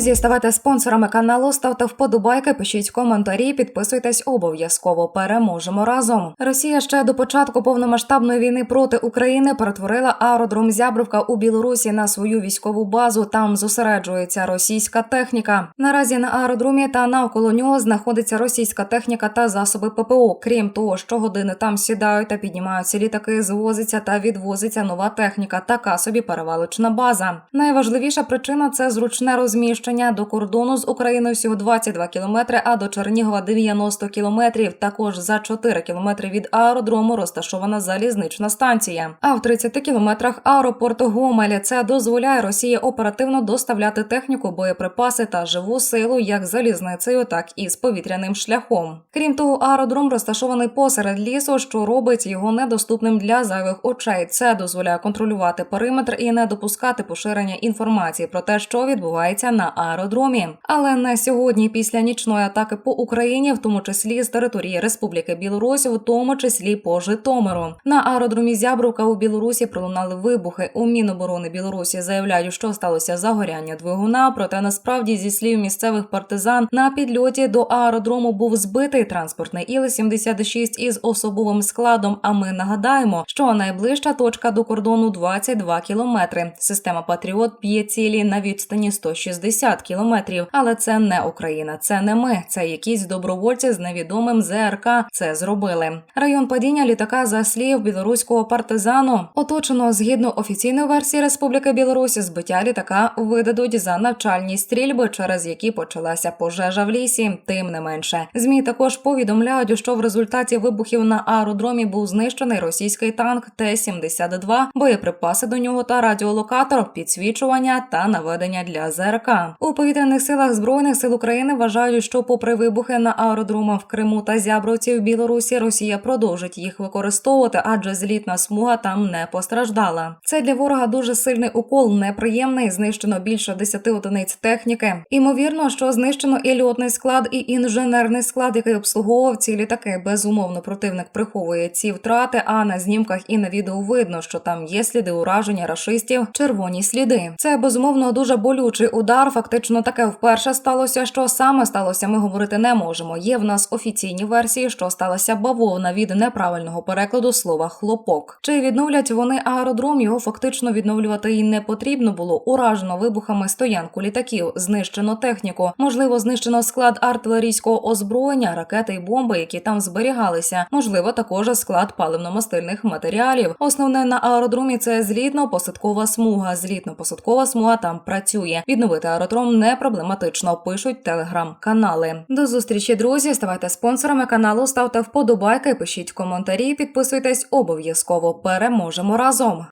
друзі, ставайте спонсорами каналу, ставте вподобайки, пишіть коментарі, підписуйтесь обов'язково. Переможемо разом. Росія ще до початку повномасштабної війни проти України перетворила аеродром Зябровка у Білорусі на свою військову базу. Там зосереджується російська техніка. Наразі на аеродромі та навколо нього знаходиться російська техніка та засоби ППО. Крім того, щогодини там сідають та піднімаються літаки, звозиться та відвозиться нова техніка. Така собі перевалочна база. Найважливіша причина це зручне розміщення до кордону з Україною всього 22 кілометри, а до Чернігова 90 кілометрів. Також за 4 кілометри від аеродрому розташована залізнична станція. А в 30 кілометрах аеропорт Гомель. Це дозволяє Росії оперативно доставляти техніку, боєприпаси та живу силу як залізницею, так і з повітряним шляхом. Крім того, аеродром розташований посеред лісу, що робить його недоступним для зайвих очей. Це дозволяє контролювати периметр і не допускати поширення інформації про те, що відбувається на аеродромі. Але не сьогодні, після нічної атаки по Україні, в тому числі з території Республіки Білорусь, в тому числі по Житомиру. На аеродромі Зябровка у Білорусі пролунали вибухи. У Міноборони Білорусі заявляють, що сталося загоряння двигуна. Проте насправді, зі слів місцевих партизан, на підльоті до аеродрому був збитий транспортний Іл-76 із особовим складом. А ми нагадаємо, що найближча точка до кордону 22 кілометри. Система Патріот б'є цілі на відстані 160 кілометрів. Але це не Україна, це не ми. Це якісь добровольці з невідомим ЗРК це зробили. Район падіння літака за слів білоруського партизану оточено згідно офіційної версії Республіки Білорусь. Збиття літака видадуть за навчальні стрільби, через які почалася пожежа в лісі. Тим не менше, змі також повідомляють, що в результаті вибухів на аеродромі був знищений російський танк Т-72, боєприпаси до нього та радіолокатор, підсвічування та наведення для ЗРК. У повітряних силах збройних сил України вважають, що попри вибухи на аеродромах в Криму та Зябровці в Білорусі, Росія продовжить їх використовувати, адже злітна смуга там не постраждала. Це для ворога дуже сильний укол, неприємний. Знищено більше 10 одиниць техніки. Імовірно, що знищено і льотний склад, і інженерний склад, який обслуговував ці літаки. Безумовно, противник приховує ці втрати. А на знімках і на відео видно, що там є сліди ураження рашистів, червоні сліди. Це безумовно дуже болючий удар. Фактично таке вперше сталося. Що саме сталося, ми говорити не можемо. Є в нас офіційні версії, що сталася бавовна від неправильного перекладу слова хлопок. Чи відновлять вони аеродром? Його фактично відновлювати і не потрібно було. Уражено вибухами стоянку літаків, знищено техніку, можливо, знищено склад артилерійського озброєння, ракети й бомби, які там зберігалися. Можливо, також склад паливно-мастильних матеріалів. Основне на аеродромі це злітно-посадкова смуга. Злітно-посадкова смуга там працює. Відновити аеродром не проблематично. Пишуть телеграм-канали. До зустрічі, друзі. Ставайте спонсорами каналу, ставте вподобайки, пишіть коментарі, підписуйтесь обов'язково. Переможемо разом.